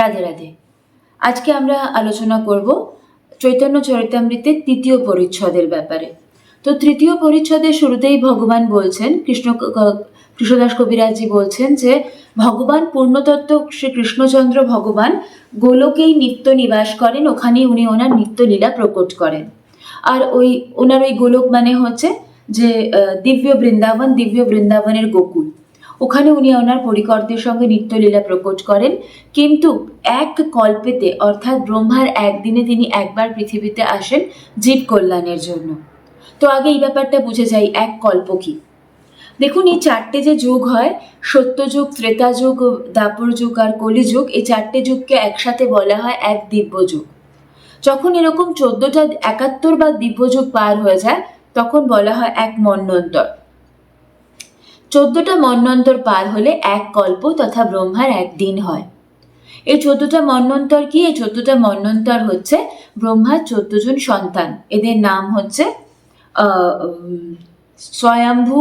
রাধে রাধে। আজকে আমরা আলোচনা করব চৈতন্য চরিতামৃতের তৃতীয় পরিচ্ছদের ব্যাপারে। তো তৃতীয় পরিচ্ছদের শুরুতেই ভগবান বলছেন, কৃষ্ণ কৃষ্ণদাস কবিরাজজি বলছেন যে, ভগবান পূর্ণতত্ত্ব শ্রী কৃষ্ণচন্দ্র ভগবান গোলকেই নিত্য নিবাস করেন, ওখানেই উনি ওনার নিত্য লীলা প্রকট করেন। আর ওই, ওনার ওই গোলক মানে হচ্ছে যে দিব্য বৃন্দাবন, দিব্য বৃন্দাবনের গোকুল। ওখানে উনি ওনার পরিকর্দের সঙ্গে নিত্যলীলা প্রকট করেন। কিন্তু এক কল্পেতে, অর্থাৎ ব্রহ্মার একদিনে তিনি একবার পৃথিবীতে আসেন জীব কল্যাণের জন্য। তো আগে এই ব্যাপারটা বুঝে যাই, এক কল্প কি? দেখুন, এই চারটে যে যুগ হয় সত্যযুগ ত্রেতা যুগ, দাপর যুগ আর কলিযুগ এই চারটে যুগকে একসাথে বলা হয় এক দিব্য যুগ। যখন এরকম চোদ্দটা একাত্তর বা দিব্য যুগ পার হয়ে যায়, তখন বলা হয় এক মন্বন্তর চোদ্দটা মন্বন্তর পার হলে এক কল্প তথা ব্রহ্মার এক দিন হয়। এই চোদ্দটা মন্বন্তর কি? এই চোদ্দটা মন্বন্তর হচ্ছে ব্রহ্মার চোদ্দ জন সন্তান। এদের নাম হচ্ছে স্বয়ম্ভু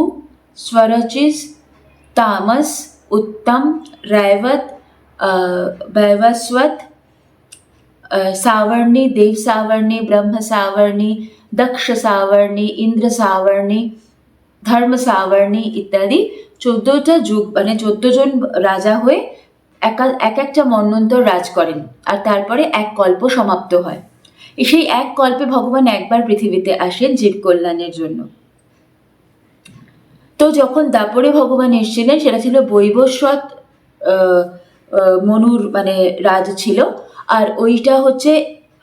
স্বরচিস তামস উত্তম রায়বত আহ, বৈবস্বত সাবর্ণী দেব সাবর্ণী ব্রহ্ম সাবর্ণী দক্ষ সাবর্ণী ইন্দ্র সাবর্ণী ধর্ম সাবর্ণী ইত্যাদি চোদ্দটা যুগ মানে চোদ্দ জন রাজা হয়ে একা এক একটা মন্বন্তর রাজ করেন আর তারপরে এক কল্প সমাপ্ত হয়। সেই এক কল্পে ভগবান একবার পৃথিবীতে আসেন জীব কল্যাণের জন্য। তো যখন দাপরে ভগবান এসেছিলেন, সেটা ছিল বৈবস্বত মনুর মানে রাজ ছিল। আর ওইটা হচ্ছে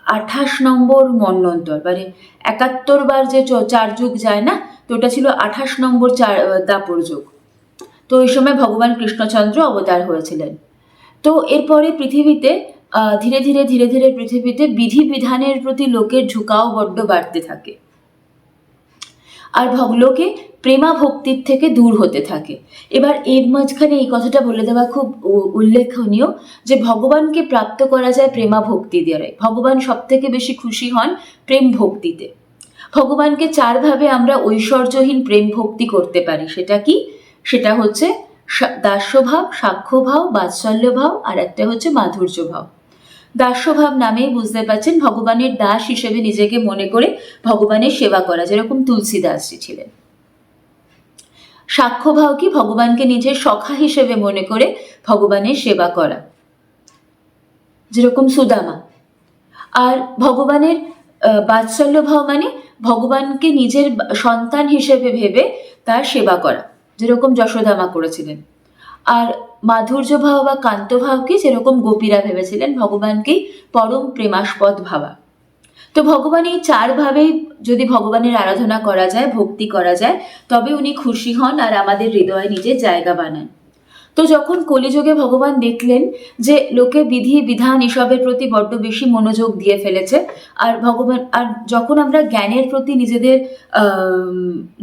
আঠাশ নম্বর মন্বন্তর মানে একাত্তর বার যে চার যুগ যায় না, তো ওটা ছিল আঠাশ নম্বর চার দাপর যুগ। তো ওই সময় ভগবান কৃষ্ণচন্দ্র অবতার হয়েছিলেন। তো এরপরে পৃথিবীতে ধীরে ধীরে ধীরে ধীরে পৃথিবীতে বিধি বিধানের প্রতি লোকের ঝুঁকাও বড্ড বাড়তে থাকে। আর ভগলোকে প্রেমা ভক্তির থেকে দূর হতে থাকে। এবার এর মাঝখানে এই কথাটা বলে দেওয়া খুব উল্লেখনীয় যে ভগবানকে প্রাপ্ত করা যায় প্রেমা ভক্তি দ্বারা ভগবান সব থেকে বেশি খুশি হন প্রেম ভক্তিতে ভগবানকে চারভাবে আমরা ঐশ্বর্যহীন প্রেম ভক্তি করতে পারি। সেটা কি? সেটা হচ্ছে দাস্যভাব, সাক্ষ্যভাব, বাৎসল্যভাব, আর একটা হচ্ছে মাধুর্য ভাব দাস্যভাব নামেই বুঝতে পারছেন ভগবানের দাস হিসেবে নিজেকে মনে করে ভগবানের সেবা করা, যেরকম তুলসী দাসজি ছিলেন। সাক্ষ্যভাব কি? ভগবানকে নিজের সখা হিসেবে মনে করে ভগবানের সেবা করা। যেরকম সুদামা। আর ভগবানের বাৎসল্য ভাব মানে ভগবানকে নিজের সন্তান হিসেবে ভেবে তার সেবা করা, যেরকম যশোদামা করেছিলেন। আর মাধুর্য ভাব বা কান্ত ভাবকে যেরকম গোপীরা ভেবেছিলেন ভগবানকেই পরম প্রেমাস্পদ ভাবা। তো ভগবান এই চার ভাবেই যদি ভগবানের আরাধনা করা যায়, ভক্তি করা যায়, তবে উনি খুশি হন আর আমাদের হৃদয়ে নিজের জায়গা বানান। তো যখন কলিযুগে ভগবান দেখলেন যে লোকে বিধি, বিধান এসবের প্রতি বড্ড বেশি মনোযোগ দিয়ে ফেলেছে, আর ভগবান, আর যখন আমরা জ্ঞানের প্রতি নিজেদের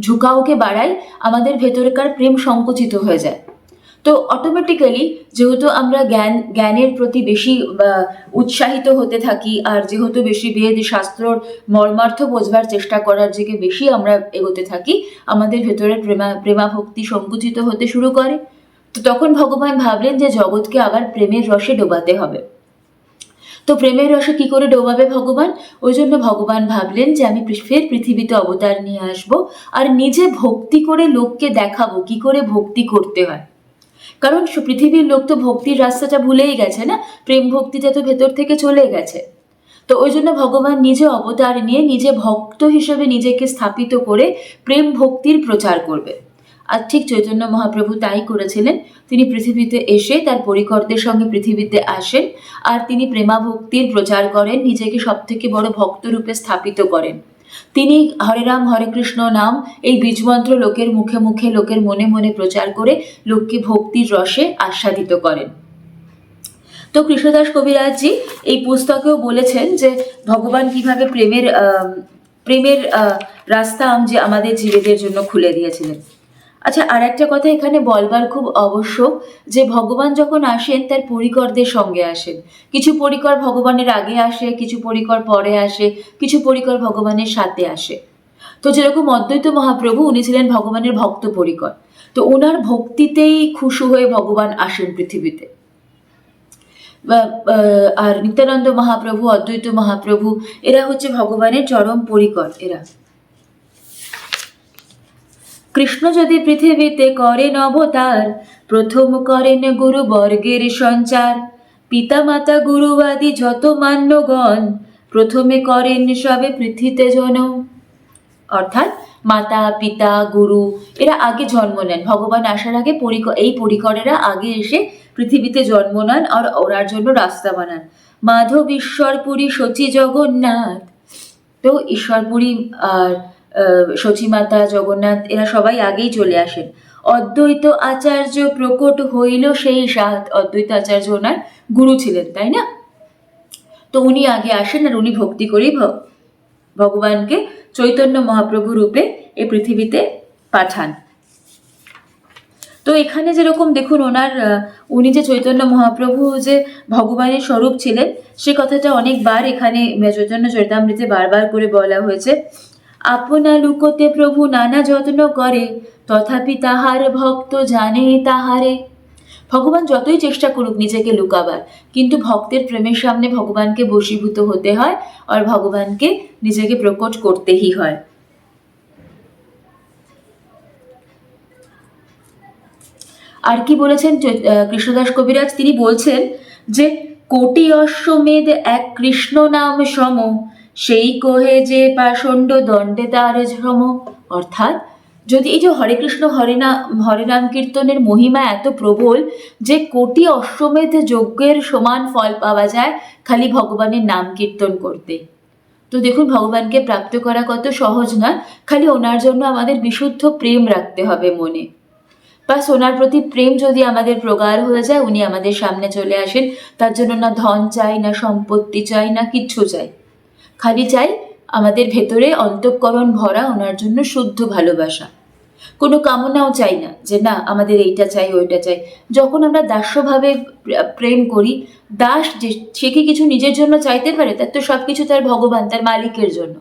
ঝুঁকাওকে বাড়াই, আমাদের ভেতরকার প্রেম সংকুচিত হয়ে যায়। তো অটোমেটিক্যালি যেহেতু আমরা জ্ঞান, জ্ঞানের প্রতি বেশি উৎসাহিত হতে থাকি, আর যেহেতু বেশি বেদ শাস্ত্রর মর্মার্থ বোঝবার চেষ্টা করার দিকে বেশি আমরা এগোতে থাকি, আমাদের ভেতরে প্রেমা প্রেমা ভক্তি সংকুচিত হতে শুরু করে। তো তখন ভগবান ভাবলেন যে জগৎকে আবার প্রেমের রসে ডোবাতে হবে। তো প্রেমের রসে কি করে ডোবাবে ভগবান? ওই জন্য ভগবান ভাবলেন যে আমি ফের পৃথিবীতে অবতার নিয়ে আসব, আর নিজে ভক্তি করে লোককে দেখাবো, কি করে ভক্তি করতে হয়। কারণ পৃথিবীর লোক তো ভক্তির রাস্তাটা ভুলেই গেছে না? প্রেম ভক্তিটা তো ভেতর থেকে চলে গেছে। তো ওই জন্য ভগবান নিজে অবতার নিয়ে নিজে ভক্ত হিসেবে নিজেকে স্থাপিত করে প্রেম ভক্তির প্রচার করবে। আর ঠিক চৈতন্য মহাপ্রভু তাই করেছিলেন। তিনি পৃথিবীতে এসে তার পরিকরদের সঙ্গে পৃথিবীতে আসেন আর তিনি প্রেমা ভক্তির প্রচার করেন, নিজেকে সব থেকে বড় ভক্ত রূপে স্থাপিত করেন। তিনি হরে রাম হরে কৃষ্ণ নাম এই বীজমন্ত্র লোকের মুখে মুখে, লোকের মনে মনে প্রচার করে লোককে ভক্তির রসে আস্বাদিত করেন। তো কৃষ্ণদাস কবিরাজজি এই পুস্তকেও বলেছেন যে ভগবান কীভাবে প্রেমের প্রেমের রাস্তা যে আমাদের জীবেদের জন্য খুলে দিয়েছিলেন। আচ্ছা আর একটা কথা এখানে বলবার খুব আবশ্যক, যে ভগবান যখন আসেন, তার পরিকরদের সঙ্গে আসেন। কিছু পরিকর ভগবানের আগে আসে, কিছু পরিকর পরে আসে, কিছু পরিকর ভগবানের সাথে আসে। তো যেরকম অদ্বৈত মহাপ্রভু, উনি ছিলেন ভগবানের ভক্ত পরিকর। তো ওনার ভক্তিতেই খুশু হয়ে ভগবান আসেন পৃথিবীতে। আর নিত্যানন্দ মহাপ্রভু, অদ্বৈত মহাপ্রভু, এরা হচ্ছে ভগবানের চরম পরিকর, এরা। কৃষ্ণ যদি পৃথিবীতে করেন অবতার প্রথম করেন গুরু বর্গের সঞ্চার। পিতা পিতামাতা গুরুবাদী যত মান্যগণ, প্রথমে করেন সবে পৃথিবীতে জনম অর্থাৎ মাতা, পিতা, গুরু, এরা আগে জন্ম নেন। ভগবান আসার আগে পরিক, এই পরিকরেরা আগে এসে পৃথিবীতে জন্ম নেন আর ওরার জন্য রাস্তা বানান। মাধব, ঈশ্বরপুরী, শচী জগন্নাথ। তো ঈশ্বরপুরী আর শচী জগন্নাথ, এরা সবাই আগেই চলে আসেন। অদ্বৈত আচার্য প্রকট হইল সেই সাত। অদ্বৈত আচার্য ওনার গুরু ছিলেন, তাই না? তো উনি আগে আসেন আর উনি ভক্তি করেই ভগবানকে চৈতন্য মহাপ্রভু রূপে এই পৃথিবীতে পাঠান। তো এখানে যেরকম দেখুন ওনার উনি যে চৈতন্য মহাপ্রভু যে ভগবানের স্বরূপ ছিলেন, সে কথাটা অনেকবার এখানে চৈতন্য চরিতামৃতে বারবার করে বলা হয়েছে। আপনা লুকোতে প্রভু নানা যত্ন করে, তথাপি তাহার ভক্ত জানে তাহারে। ভগবান যতই চেষ্টা করুক নিজেকে লুকাবার, কিন্তু ভক্তের প্রেমের সামনে ভগবানকে বশীভূত হতে হয় আর ভগবানকে নিজেকে প্রকট করতেই হয়। আর কি বলেছেন কৃষ্ণদাস কবিরাজ? তিনি বলছেন যে, কোটি অশ্বমেধ এক কৃষ্ণ নাম সম সেই কহে যে পাষণ্ড দণ্ডে তার শ্রম অর্থাৎ, যদি এই যে হরে কৃষ্ণ, হরে নাম হরে নাম কীর্তনের মহিমা এত প্রবল যে কোটি অশ্বমেধ যজ্ঞের সমান ফল পাওয়া যায় খালি ভগবানের নাম কীর্তন করতে। তো দেখুন, ভগবানকে প্রাপ্ত করা কত সহজ না খালি ওনার জন্য আমাদের বিশুদ্ধ প্রেম রাখতে হবে মনে। বাস ওনার প্রতি প্রেম যদি আমাদের প্রগাঢ় হয়ে যায়, উনি আমাদের সামনে চলে আসেন, তার জন্য না ধন চাই, না সম্পত্তি চাই, না কিচ্ছু চাই। খালি চাই আমাদের ভেতরে অন্তঃকরণ ভরা ওনার জন্য শুদ্ধ ভালোবাসা। কোনো কামনাও চাই না যে, না, আমাদের এইটা চাই, ওইটা চাই। যখন আমরা দাস্যভাবে প্রেম করি, দাস যে, সে কি কিছু নিজের জন্য চাইতে পারে? তার তো সব কিছু তার ভগবান, তার মালিকের জন্য।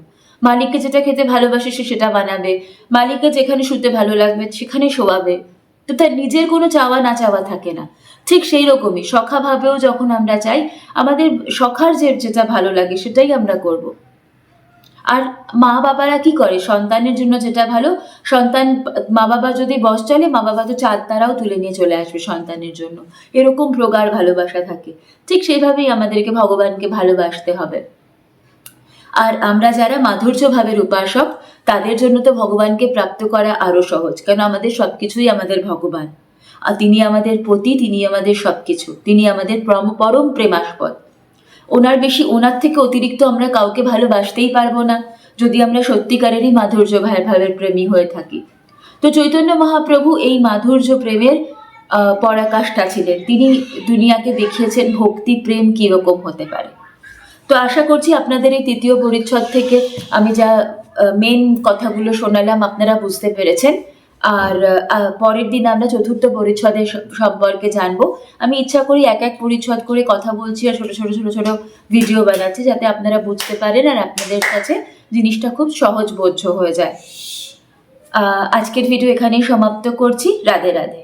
মালিককে যেটা খেতে ভালোবাসে, সে সেটা বানাবে। মালিককে যেখানে শুতে ভালো লাগবে, সেখানে শোয়াবে। তো তার নিজের কোনো চাওয়া না চাওয়া থাকে না। ঠিক সেই রকমই, সখাভাবেও যখন আমরা চাই, আমাদের সখার যে যেটা ভালো লাগে সেটাই আমরা করব। আর মা বাবারা কি করে? সন্তানের জন্য যেটা ভালো, সন্তান মা বাবা যদি বস চলে, মা বাবা তো চাঁদ তারাও তুলে নিয়ে চলে আসবে সন্তানের জন্য। এরকম প্রগাঢ় ভালোবাসা থাকে। ঠিক সেইভাবেই আমাদেরকে, ভগবানকে ভালোবাসতে হবে। আর আমরা যারা মাধুর্য ভাবের উপাসক, তাদের জন্য তো ভগবানকে প্রাপ্ত করা আরও সহজ, কেন আমাদের সবকিছুই আমাদের ভগবান। আর তিনি আমাদের পতি, তিনি আমাদের সবকিছু, তিনি আমাদের পরম- পরম প্রেমাস্পদ। ওনার বেশি, ওনার থেকে অতিরিক্ত আমরা কাউকে ভালোবাসতেই পারব না, যদি আমরা সত্যিকারেরই মাধুর্য ভাবের প্রেমী হয়ে থাকি। তো চৈতন্য মহাপ্রভু এই মাধুর্য প্রেমের পরাকাষ্ঠা ছিলেন। তিনি দুনিয়াকে দেখিয়েছেন, ভক্তি, প্রেম কীরকম হতে পারে। তো আশা করছি আপনাদের এই তৃতীয় পরিচ্ছদ থেকে আমি যা মেন কথাগুলো শোনালাম আপনারা বুঝতে পেরেছেন। আর পরের দিন আমরা চতুর্থ পরিচ্ছদের সম্পর্কে জানব। আমি ইচ্ছা করি এক এক পরিচ্ছদ করে কথা বলছি আর ছোট ছোট ছোট ছোট ভিডিও বানাচ্ছি যাতে আপনারা বুঝতে পারেন আর আপনাদের কাছে জিনিসটা খুব সহজবোধ্য হয়ে যায়। আজকের ভিডিও এখানেই সমাপ্ত করছি। রাধে রাধে।